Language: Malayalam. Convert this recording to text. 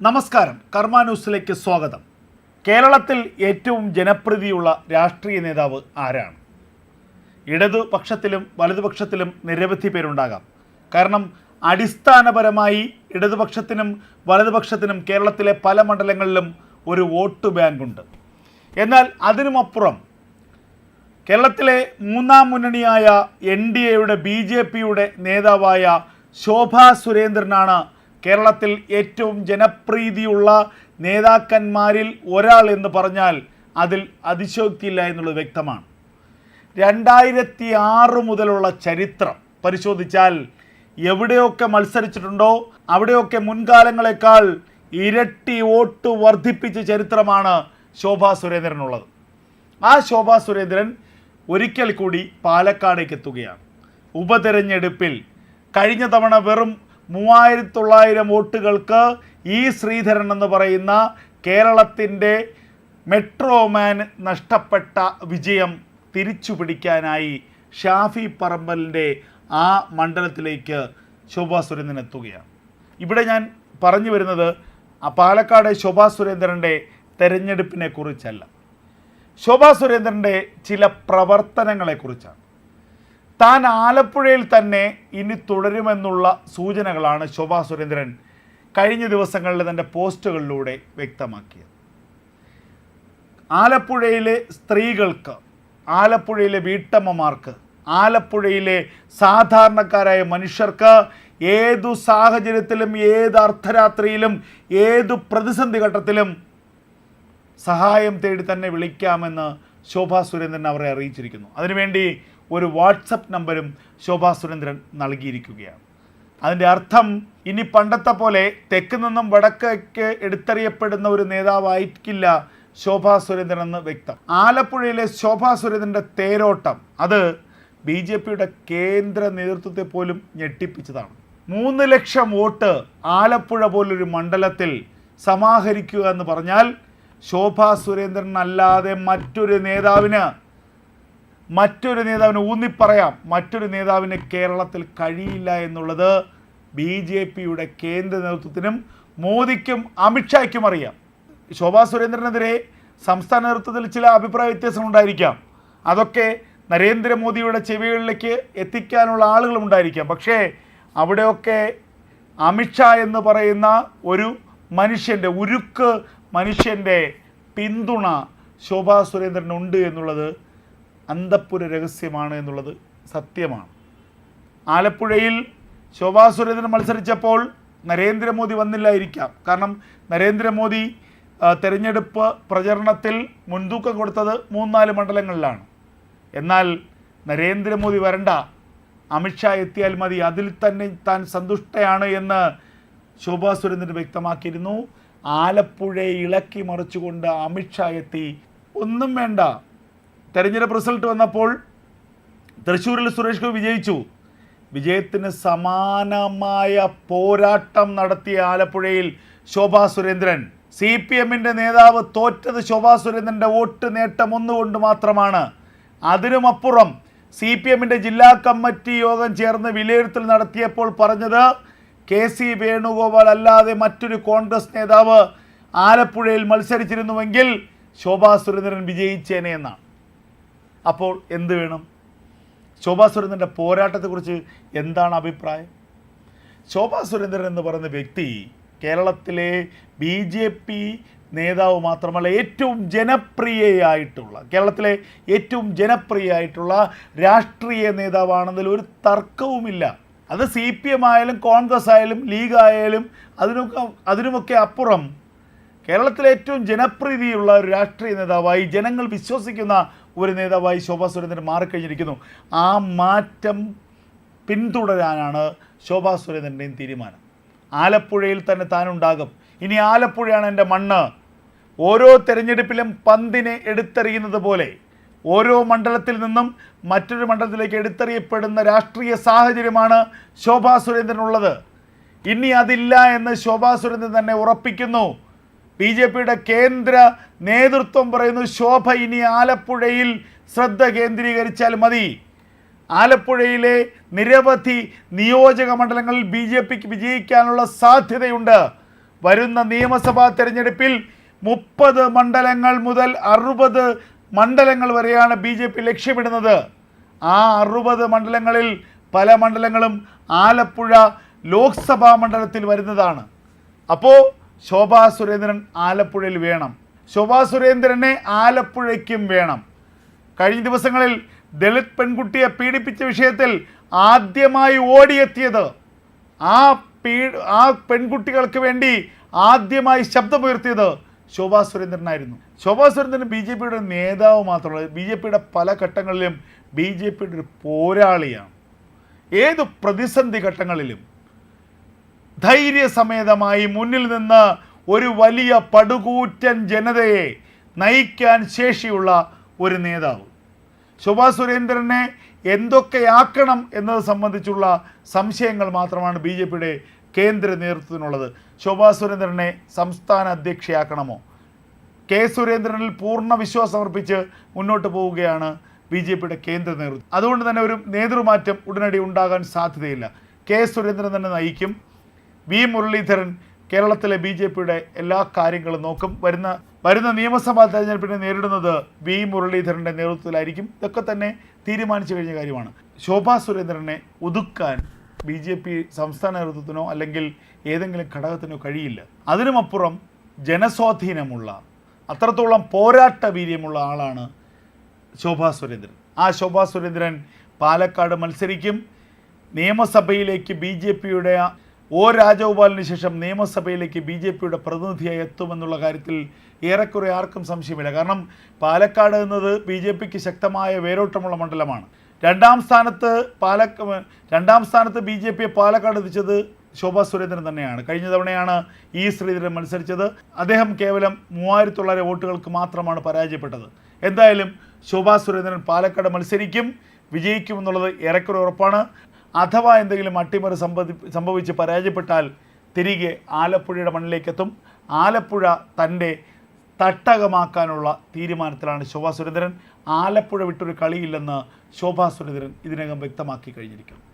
നമസ്കാരം. കർമ്മ ന്യൂസിലേക്ക് സ്വാഗതം. കേരളത്തിൽ ഏറ്റവും ജനപ്രീതിയുള്ള രാഷ്ട്രീയ നേതാവ് ആരാണ്? ഇടതുപക്ഷത്തിലും വലതുപക്ഷത്തിലും നിരവധി പേരുണ്ടാകാം. കാരണം അടിസ്ഥാനപരമായി ഇടതുപക്ഷത്തിനും വലതുപക്ഷത്തിനും കേരളത്തിലെ പല മണ്ഡലങ്ങളിലും ഒരു വോട്ട് ബാങ്കുണ്ട് എന്നാൽ അതിനുമപ്പുറം കേരളത്തിലെ മൂന്നാം മുന്നണിയായ എൻ ഡി എയുടെ ബി ജെ പിയുടെ നേതാവായ ശോഭാ സുരേന്ദ്രനാണ് കേരളത്തിൽ ഏറ്റവും ജനപ്രീതിയുള്ള നേതാക്കന്മാരിൽ ഒരാൾ എന്ന് പറഞ്ഞാൽ അതിൽ അതിശോക്തിയില്ല എന്നുള്ളത് വ്യക്തമാണ്. രണ്ടായിരത്തി ആറ് മുതലുള്ള ചരിത്രം പരിശോധിച്ചാൽ എവിടെയൊക്കെ മത്സരിച്ചിട്ടുണ്ടോ അവിടെയൊക്കെ മുൻകാലങ്ങളെക്കാൾ ഇരട്ടി വോട്ട് വർദ്ധിപ്പിച്ച ചരിത്രമാണ് ശോഭാ സുരേന്ദ്രനുള്ളത്. ആ ശോഭാ സുരേന്ദ്രൻ ഒരിക്കൽ കൂടി പാലക്കാടേക്ക് എത്തുകയാണ് ഉപതെരഞ്ഞെടുപ്പിൽ കഴിഞ്ഞ തവണ വെറും മൂവായിരത്തി തൊള്ളായിരം വോട്ടുകൾക്ക് ഈ ശ്രീധരൻ എന്ന് പറയുന്ന കേരളത്തിന്റെ മെട്രോമാൻ നഷ്ടപ്പെട്ട വിജയം തിരിച്ചു പിടിക്കാനായി ഷാഫി പറമ്പലിന്റെ ആ മണ്ഡലത്തിലേക്ക് ശോഭാ സുരേന്ദ്രൻ എത്തുകയാണ്. ഇവിടെ ഞാൻ പറഞ്ഞു വരുന്നത് പാലക്കാട് ശോഭാ സുരേന്ദ്രന്റെ തെരഞ്ഞെടുപ്പിനെ കുറിച്ചല്ല. ശോഭാ സുരേന്ദ്രന്റെ ചില പ്രവർത്തനങ്ങളെക്കുറിച്ചാണ് താൻ ആലപ്പുഴയിൽ തന്നെ ഇനി തുടരുമെന്നുള്ള സൂചനകളാണ് ശോഭാ സുരേന്ദ്രൻ കഴിഞ്ഞ ദിവസങ്ങളിൽ തന്റെ പോസ്റ്റുകളിലൂടെ വ്യക്തമാക്കിയത്. ആലപ്പുഴയിലെ സ്ത്രീകൾക്ക് ആലപ്പുഴയിലെ വീട്ടമ്മമാർക്ക് ആലപ്പുഴയിലെ സാധാരണക്കാരായ മനുഷ്യർക്ക് ഏതു സാഹചര്യത്തിലും ഏത് അർദ്ധരാത്രിയിലും ഏതു പ്രതിസന്ധി ഘട്ടത്തിലും സഹായം തേടി തന്നെ വിളിക്കാമെന്ന് ശോഭാ സുരേന്ദ്രൻ അവരെ അറിയിച്ചിരിക്കുന്നു. അതിനുവേണ്ടി ഒരു വാട്സപ്പ് നമ്പരും ശോഭാ സുരേന്ദ്രൻ നൽകിയിരിക്കുകയാണ്. അതിന്റെ അർത്ഥം ഇനി പണ്ടത്തെ പോലെ തെക്ക് നിന്നും വടക്കേക്ക് എടുത്തറിയപ്പെടുന്ന ഒരു നേതാവായിരിക്കില്ല ശോഭാ സുരേന്ദ്രൻ എന്ന് വ്യക്തം. ആലപ്പുഴയിലെ ശോഭാ സുരേന്ദ്രന്റെ തേരോട്ടം അത് ബി ജെ പിയുടെ കേന്ദ്ര നേതൃത്വത്തെ പോലും ഞെട്ടിപ്പിച്ചതാണ്. മൂന്ന് ലക്ഷം വോട്ട് ആലപ്പുഴ പോലൊരു മണ്ഡലത്തിൽ സമാഹരിക്കുക എന്ന് പറഞ്ഞാൽ ശോഭാ സുരേന്ദ്രൻ അല്ലാതെ മറ്റൊരു നേതാവിന് മറ്റൊരു നേതാവിന് ഊന്നിപ്പറയാം. മറ്റൊരു നേതാവിന് കേരളത്തിൽ കഴിയില്ല എന്നുള്ളത് ബി ജെ പിയുടെ കേന്ദ്ര നേതൃത്വത്തിനും മോദിക്കും അമിത്ഷായ്ക്കും അറിയാം. ശോഭാ സുരേന്ദ്രനെതിരെ സംസ്ഥാന നേതൃത്വത്തിൽ ചില അഭിപ്രായ വ്യത്യാസം ഉണ്ടായിരിക്കാം. അതൊക്കെ നരേന്ദ്രമോദിയുടെ ചെവികളിലേക്ക് എത്തിക്കാനുള്ള ആളുകളുണ്ടായിരിക്കാം പക്ഷേ അവിടെയൊക്കെ അമിത്ഷാ എന്ന് പറയുന്ന ഒരു മനുഷ്യന്റെ ഉരുക്ക് മനുഷ്യന്റെ പിന്തുണ ശോഭാ സുരേന്ദ്രനുണ്ട് എന്നുള്ളത് അന്തപ്പുര രഹസ്യമാണ് എന്നുള്ളത് സത്യമാണ്. ആലപ്പുഴയിൽ ശോഭാ സുരേന്ദ്രൻ മത്സരിച്ചപ്പോൾ നരേന്ദ്രമോദി വന്നില്ലായിരിക്കാം. കാരണം നരേന്ദ്രമോദി തെരഞ്ഞെടുപ്പ് പ്രചരണത്തിൽ മുൻതൂക്കം കൊടുത്തത് മൂന്നാൽ മണ്ഡലങ്ങളിലാണ്. എന്നാൽ നരേന്ദ്രമോദി വരണ്ട. അമിത്ഷാ എത്തിയാൽ മതി. അതിൽ തന്നെ താൻ സന്തുഷ്ടയാണ് എന്ന് ശോഭാ സുരേന്ദ്രൻ വ്യക്തമാക്കിയിരുന്നു. ആലപ്പുഴയെ ഇളക്കി മറിച്ചുകൊണ്ട് അമിത്ഷാ എത്തി. ഒന്നും വേണ്ട. തെരഞ്ഞെടുപ്പ് റിസൾട്ട് വന്നപ്പോൾ തൃശ്ശൂരിൽ സുരേഷ് ഗോപി വിജയിച്ചു. വിജയത്തിന് സമാനമായ പോരാട്ടം നടത്തിയ ആലപ്പുഴയിൽ ശോഭാ സുരേന്ദ്രൻ. സി പി എമ്മിന്റെ നേതാവ് തോറ്റത് ശോഭാ സുരേന്ദ്രന്റെ വോട്ട് നേട്ടം ഒന്നുകൊണ്ട് മാത്രമാണ്. അതിനുമപ്പുറം സി പി എമ്മിന്റെ ജില്ലാ കമ്മിറ്റി യോഗം ചേർന്ന് വിലയിരുത്തൽ നടത്തിയപ്പോൾ പറഞ്ഞത് കെ സി വേണുഗോപാൽ അല്ലാതെ മറ്റൊരു കോൺഗ്രസ് നേതാവ് ആലപ്പുഴയിൽ മത്സരിച്ചിരുന്നുവെങ്കിൽ ശോഭാ സുരേന്ദ്രൻ വിജയിച്ചേനെ എന്നാണ്. അപ്പോൾ എന്ത് വേണം? ശോഭാ സുരേന്ദ്രന്റെ പോരാട്ടത്തെക്കുറിച്ച് എന്താണ് അഭിപ്രായം? ശോഭാ സുരേന്ദ്രൻ എന്ന് പറയുന്ന വ്യക്തി കേരളത്തിലെ ബി ജെ പി നേതാവ് മാത്രമല്ല ഏറ്റവും ജനപ്രിയയായിട്ടുള്ള കേരളത്തിലെ ഏറ്റവും ജനപ്രിയയായിട്ടുള്ള രാഷ്ട്രീയ നേതാവാണെന്നതിൽ ഒരു തർക്കവുമില്ല. അത് സി പി എം ആയാലും കോൺഗ്രസ് ആയാലും ലീഗ് ആയാലും അതിനൊക്കെ അതിനുമൊക്കെ അപ്പുറം കേരളത്തിലെ ഏറ്റവും ജനപ്രീതിയുള്ള ഒരു രാഷ്ട്രീയ നേതാവായി ജനങ്ങൾ വിശ്വസിക്കുന്ന ഒരു നേതാവായി ശോഭാ സുരേന്ദ്രൻ മാറിക്കഴിഞ്ഞിരിക്കുന്നു. ആ മാറ്റം പിന്തുടരാനാണ് ശോഭാ സുരേന്ദ്രന്റെയും തീരുമാനം. ആലപ്പുഴയിൽ തന്നെ താനുണ്ടാകും. ഇനി ആലപ്പുഴയാണ് എന്റെ മണ്ണ്. ഓരോ തെരഞ്ഞെടുപ്പിലും പന്തിനെ എടുത്തെറിയുന്നത് പോലെ ഓരോ മണ്ഡലത്തിൽ നിന്നും മറ്റൊരു മണ്ഡലത്തിലേക്ക് എടുത്തെറിയപ്പെടുന്ന രാഷ്ട്രീയ സാഹചര്യമാണ് ശോഭാ സുരേന്ദ്രനുള്ളത്. ഇനി അതില്ല എന്ന് ശോഭാ സുരേന്ദ്രൻ തന്നെ ഉറപ്പിക്കുന്നു. ബി ജെ പിയുടെ കേന്ദ്ര നേതൃത്വം പറയുന്നു ശോഭ ഇനി ആലപ്പുഴയിൽ ശ്രദ്ധ കേന്ദ്രീകരിച്ചാൽ മതി. ആലപ്പുഴയിലെ നിരവധി നിയോജക മണ്ഡലങ്ങളിൽ ബി ജെ പിക്ക് വിജയിക്കാനുള്ള സാധ്യതയുണ്ട്. വരുന്ന നിയമസഭാ തെരഞ്ഞെടുപ്പിൽ മുപ്പത് മണ്ഡലങ്ങൾ മുതൽ അറുപത് മണ്ഡലങ്ങൾ വരെയാണ് ബി ജെ പി ലക്ഷ്യമിടുന്നത്. ആ അറുപത് മണ്ഡലങ്ങളിൽ പല മണ്ഡലങ്ങളും ആലപ്പുഴ ലോക്സഭാ മണ്ഡലത്തിൽ വരുന്നതാണ്. അപ്പോൾ ശോഭാ സുരേന്ദ്രൻ ആലപ്പുഴയിൽ വേണം. ശോഭാ സുരേന്ദ്രനെ ആലപ്പുഴയ്ക്കും വേണം. കഴിഞ്ഞ ദിവസങ്ങളിൽ ദളിത് പെൺകുട്ടിയെ പീഡിപ്പിച്ച വിഷയത്തിൽ ആദ്യമായി ഓടിയെത്തിയത് ആ പീ ആ പെൺകുട്ടികൾക്ക് വേണ്ടി ആദ്യമായി ശബ്ദമുയർത്തിയത് ശോഭാ സുരേന്ദ്രനായിരുന്നു. ശോഭാ സുരേന്ദ്രൻ ബി ജെ പിയുടെ നേതാവ് മാത്രമല്ല ബി ജെ പിയുടെ പല ഘട്ടങ്ങളിലും ബി ജെ പിയുടെ ഒരു പോരാളിയാണ്. ഏത് പ്രതിസന്ധി ഘട്ടങ്ങളിലും ധൈര്യസമേതമായി മുന്നിൽ നിന്ന് ഒരു വലിയ പടുകൂറ്റൻ ജനതയെ നയിക്കാൻ ശേഷിയുള്ള ഒരു നേതാവ്. ശോഭാ സുരേന്ദ്രനെ എന്തൊക്കെയാക്കണം എന്നത് സംബന്ധിച്ചുള്ള സംശയങ്ങൾ മാത്രമാണ് ബി ജെ പിയുടെ കേന്ദ്ര നേതൃത്വത്തിനുള്ളത്. ശോഭാ സുരേന്ദ്രനെ സംസ്ഥാന അധ്യക്ഷയാക്കണമോ? കെ സുരേന്ദ്രനിൽ പൂർണ വിശ്വാസം അർപ്പിച്ച് മുന്നോട്ട് പോവുകയാണ് ബി ജെ പിയുടെ കേന്ദ്ര നേതൃത്വം. അതുകൊണ്ട് തന്നെ ഒരു നേതൃമാറ്റം ഉടനടി ഉണ്ടാകാൻ സാധ്യതയില്ല. കെ സുരേന്ദ്രൻ തന്നെ നയിക്കും. വി മുരളീധരൻ കേരളത്തിലെ ബി ജെ പിയുടെ എല്ലാ കാര്യങ്ങളും നോക്കും. വരുന്ന വരുന്ന നിയമസഭാ തെരഞ്ഞെടുപ്പിനെ നേരിടുന്നത് വി മുരളീധരന്റെ നേതൃത്വത്തിലായിരിക്കും. ഇതൊക്കെ തന്നെ തീരുമാനിച്ചു കഴിഞ്ഞ കാര്യമാണ്. ശോഭാ സുരേന്ദ്രനെ ഒതുക്കാൻ ബി ജെ പി സംസ്ഥാന നേതൃത്വത്തിനോ അല്ലെങ്കിൽ ഏതെങ്കിലും ഘടകത്തിനോ കഴിയില്ല. അതിനുമപ്പുറം ജനസ്വാധീനമുള്ള അത്രത്തോളം പോരാട്ട വീര്യമുള്ള ആളാണ് ശോഭാ സുരേന്ദ്രൻ. ആ ശോഭാ സുരേന്ദ്രൻ പാലക്കാട് മത്സരിക്കും. നിയമസഭയിലേക്ക് ബി ജെ പിയുടെ ഒ രാജഗോപാലിന് ശേഷം നിയമസഭയിലേക്ക് ബി ജെ പിയുടെ പ്രതിനിധിയായി എത്തുമെന്നുള്ള കാര്യത്തിൽ ഏറെക്കുറെ ആർക്കും സംശയമില്ല. കാരണം പാലക്കാട് എന്നത് ബി ജെ പിക്ക് ശക്തമായ വേരോട്ടമുള്ള മണ്ഡലമാണ്. രണ്ടാം സ്ഥാനത്ത് പാലക്ക രണ്ടാം സ്ഥാനത്ത് ബി ജെ പിയെ പാലക്കാട് എത്തിച്ചത് ശോഭാ സുരേന്ദ്രൻ തന്നെയാണ്. കഴിഞ്ഞ തവണയാണ് ഇ ശ്രീധരൻ മത്സരിച്ചത്. അദ്ദേഹം കേവലം മൂവായിരത്തി തൊള്ളായിരം വോട്ടുകൾക്ക് മാത്രമാണ് പരാജയപ്പെട്ടത്. എന്തായാലും ശോഭാ സുരേന്ദ്രൻ പാലക്കാട് മത്സരിക്കും വിജയിക്കുമെന്നുള്ളത് ഏറെക്കുറെ ഉറപ്പാണ്. അഥവാ എന്തെങ്കിലും അട്ടിമറി സംഭവി സംഭവിച്ച് പരാജയപ്പെട്ടാൽ തിരികെ ആലപ്പുഴയുടെ മണ്ണിലേക്കെത്തും. ആലപ്പുഴ തന്റെ തട്ടകമാക്കാനുള്ള തീരുമാനത്തിലാണ് ശോഭാ സുരേന്ദ്രൻ. ആലപ്പുഴ വിട്ടൊരു കളിയില്ലെന്ന് ശോഭാ സുരേന്ദ്രൻ ഇതിനകം വ്യക്തമാക്കി കഴിഞ്ഞിരിക്കുന്നു.